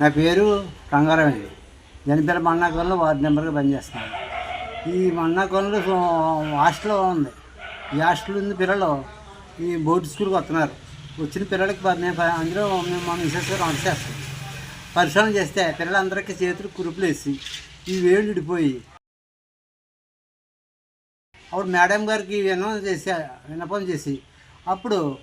నా పేరు రంగారావు. అండి జనపేట మన్నాకొండలో వార్డు నెంబర్గా పనిచేస్తున్నాను. ఈ మన్నాకొండలో హాస్టల్ ఉంది. ఈ హాస్టల్ ఉంది పిల్లలు ఈ బోర్డు స్కూల్కి వస్తున్నారు. వచ్చిన పిల్లలకి ప- నేను అందులో మేము మా మిసెస్ గారు వంట చేస్తాం పరిశ్రమ చేస్తే పిల్లలందరికీ చేతులు కురుపులు వేసి ఈ వేళ్ళు విడిపోయి అప్పుడు మేడం గారికి విన్నపం చేసి విన్నపం చేసి అప్పుడు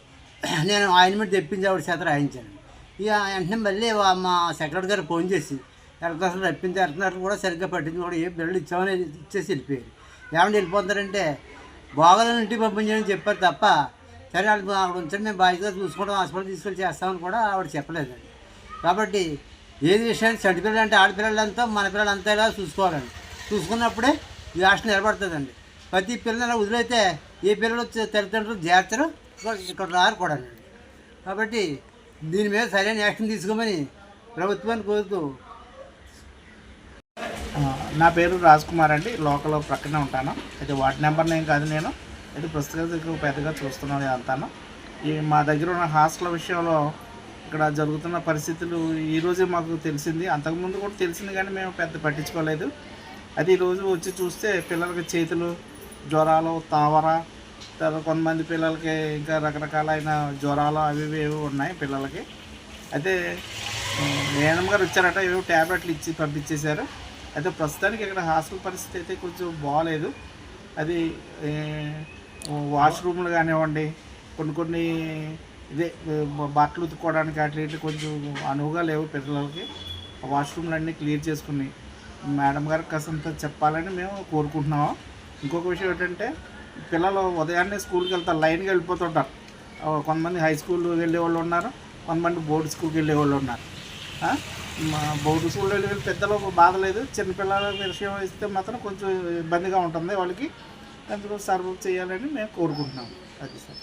నేను ఆయింట్మెంట్ తెప్పించి ఆవిడ చేత రాయించాను. ఇక వెంటనే మళ్ళీ మా సెక్రటరీ గారు ఫోన్ చేసి ఎలక్ట్రాన్స్లో రప్పించి ఎలక్ట్రాన్స్ కూడా సరిగ్గా పట్టింది కూడా ఏ బిల్లు ఇచ్చామని ఇచ్చేసి వెళ్ళిపోయారు. ఏమన్నా వెళ్ళిపోతారంటే బాగాలని ఇంటికి పంపించని చెప్పారు తప్ప సరే వాళ్ళు అక్కడ ఉంచండి మేము బాధ్యతగా చూసుకోవడం హాస్పిటల్ తీసుకెళ్ళి చేస్తామని కూడా ఆవిడ చెప్పలేదండి. కాబట్టి ఏది విషయాన్ని చెడు పిల్లలు అంటే ఆడపిల్లలంతా మన పిల్లలంతా ఇలా చూసుకోవాలండి. చూసుకున్నప్పుడే ఈ హాస్టల్ నిలబడుతుందండి. ప్రతి పిల్లలు వదిలైతే ఏ పిల్లలు తల్లిదండ్రులు చేర్చరు ఇక్కడ- ఇక్కడ రారు కూడా కాబట్టి దీని మీద సరైన యాక్షన్ తీసుకోమని ప్రభుత్వాన్ని కోరుతూ. నా పేరు రాజ్ కుమార్ అండి. లోకల్ ప్రక్కనే ఉంటాను. అయితే వార్డ్ నెంబర్ నేను కాదు నేను. అయితే ప్రస్తుతం పెద్దగా చూస్తున్నాను అంతాను ఈ మా దగ్గర ఉన్న హాస్టల్ విషయంలో ఇక్కడ జరుగుతున్న పరిస్థితులు ఈరోజే మాకు తెలిసింది. అంతకుముందు కూడా తెలిసింది కానీ మేము పెద్ద పట్టించుకోలేదు. అది ఈరోజు వచ్చి చూస్తే పిల్లలకి చేతులు జ్వరాలు తావర తర్వాత కొంతమంది పిల్లలకి ఇంకా రకరకాలైన జ్వరాలు అవి ఇవి ఏవో ఉన్నాయి పిల్లలకి. అయితే మేడం గారు వచ్చారట ఏవో ట్యాబ్లెట్లు ఇచ్చి పంపించేశారు. అయితే ప్రస్తుతానికి ఇక్కడ హాస్టల్ పరిస్థితి అయితే కొంచెం బాగాలేదు అది వాష్రూమ్లు కానివ్వండి కొన్ని కొన్ని ఇదే బట్టలు ఉతుక్కోవడానికి అటు ఇటు కొంచెం అనువుగా లేవు పిల్లలకి. వాష్రూమ్లు అన్నీ క్లియర్ చేసుకుని మేడం గారికి కాసంత చెప్పాలని మేము కోరుకుంటున్నాము ఇంకొక విషయం ఏంటంటే పిల్లలు ఉదయాన్నే స్కూల్కి వెళ్తారు లైన్గా వెళ్ళిపోతుంటారు. కొంతమంది హై స్కూల్ వెళ్ళే వాళ్ళు ఉన్నారు కొంతమంది బోర్డు స్కూల్కి వెళ్ళే వాళ్ళు ఉన్నారు. మా బోర్డు స్కూల్లో వెళ్ళి పెద్దలు బాధ లేదు చిన్నపిల్లల విషయం ఇస్తే మాత్రం కొంచెం ఇబ్బందిగా ఉంటుంది వాళ్ళకి. అందులో సర్వ్ చేయాలని మేము కోరుకుంటున్నాం. అది సార్.